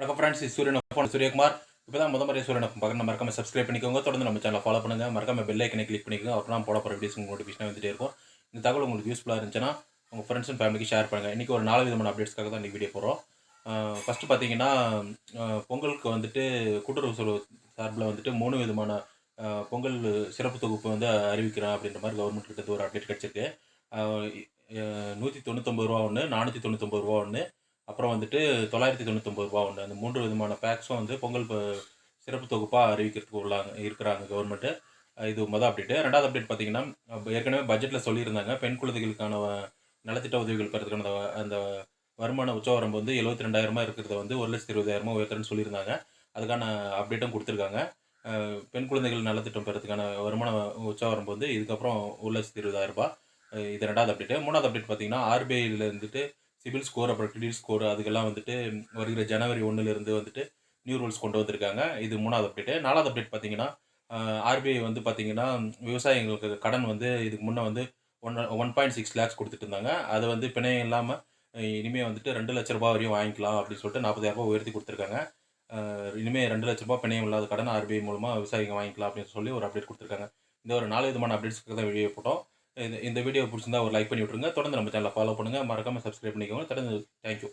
வணக்கம் ஃப்ரெண்ட்ஸ் சூரியன் சூரியகுமார். இப்போ தான் முத முறை சூரியன் பார்க்கணும். மறக்காம சப்ஸ்கிரைப் பண்ணிக்கோங்க. தொடர்ந்து நம்ம சேனலை ஃபாலோ பண்ணுங்கள் மறக்காம பெல் ஐக்கனை கிளிக் பண்ணிக்கோங்க. அப்புறம் போட போகிற வீடியோஸ் உங்களுக்கு நோட்டிஃபிகேஷன் வந்துட்டே இருக்கும். இந்த தகவல் உங்களுக்கு யூஸ்ஃபுல்லாக இருந்துச்சுன்னா உங்கள் ஃப்ரெண்ட்ஸ் அண்ட் ஃபேமிலிக்கு ஷேர் பண்ணுங்கள் இன்றைக்கி ஒரு நாலு விதமான அப்டேட்ஸ்க்காக தான் இன்றைக்கி வீடியோ போகிறோம் ஃபஸ்ட்டு பார்த்தீங்கன்னா பொங்கலுக்கு வந்துட்டு கூட்டுறவு செலவு சார்பில் வந்துட்டு மூணு விதமான பொங்கல் சிறப்பு தொகுப்பு வந்து அறிவிக்கிறேன் அப்படின்ற மாதிரி கவர்மெண்ட் கிட்ட ஒரு அப்டேட் கிடச்சிருக்கு. நூற்றி தொண்ணூத்தொம்பது ரூபா ஒன்று நானூற்றி தொண்ணூத்தொம்பது ரூபா ஒன்று அப்புறம் வந்துட்டு தொள்ளாயிரத்தி தொண்ணூத்தொம்பது ரூபா ஒன்று அந்த மூன்று விதமான பேக்ஸும் வந்து பொங்கல் சிறப்பு தொகுப்பாக அறிவிக்கிறதுக்கு உள்ளாங்க இருக்கிறாங்க கவர்மெண்ட்டு இது மொதல் அப்டேட்டு ரெண்டாவது அப்டேட் பார்த்தீங்கன்னா ஏற்கனவே பட்ஜெட்டில் சொல்லியிருந்தாங்க. பெண் குழந்தைகளுக்கான நலத்திட்ட உதவிகள் பெறதுக்கான அந்த அந்த வருமான உச்சவரம்பு வந்து எழுபத்தி ரெண்டாயிரமா இருக்கிறத வந்து ஒரு லட்சத்தி இருபதாயிரமா உயர்த்துறேன்னு சொல்லியிருந்தாங்க. அதுக்கான அப்டேட்டும் கொடுத்துருக்காங்க. பெண் குழந்தைகள் நலத்திட்டம் பெறதுக்கான வருமான உச்சவரம்பு வந்து இதுக்கப்புறம் ஒரு லட்சத்தி இருபதாயிரம் ரூபாய். இது ரெண்டாவது அப்டேட்டு மூணாவது அப்டேட் பார்த்தீங்கன்னா ஆர்பிஐயில் இருந்துட்டு சிபில் ஸ்கோர் அப்புறம் கிரெடிட் ஸ்கோர் அதுக்கெல்லாம் வந்துட்டு வருகிற ஜனவரி ஒன்றுலேருந்து வந்துட்டு நியூ ரூல்ஸ் கொண்டு வந்திருக்காங்க. இது மூணாவது அப்டேட்டு நாலாவது அப்டேட் பார்த்தீங்கன்னா ஆர்பிஐ வந்து பார்த்தீங்கன்னா விவசாயிகளுக்கு கடன் வந்து இதுக்கு முன்னே வந்து one one point six lakhs கொடுத்துட்டு இருந்தாங்க. அது வந்து பிணையம் இல்லாமல் இனிமேல் வந்துட்டு ரெண்டு லட்ச ரூபா வரையும் வாங்கிக்கலாம் அப்படின்னு சொல்லிட்டு நாற்பதாயிரம் ரூபாய் உயர்த்தி கொடுத்துருக்காங்க. இனிமேல் ரெண்டு லட்ச ரூபா பிணையம் இல்லாத கடன் ஆர்பிஐ மூலமாக விவசாயிங்க வாங்கிக்கலாம் அப்படின்னு சொல்லி ஒரு அப்டேட் கொடுத்துருக்காங்க. இந்த ஒரு நாலு விதமான அப்டேட்ஸ்க்கு தான் வெளியே போட்டோம். இந்த இந்த வீடியோ பிடிச்சிருந்தா ஒரு லைக் பண்ணி விட்ருங்க தொடர்ந்து நம்ம சேனலை ஃபாலோ பண்ணுங்கள் மறக்காமல் சப்ஸ்கிரைப் பண்ணிக்கோங்க. தொடர்ந்து தேங்க்யூ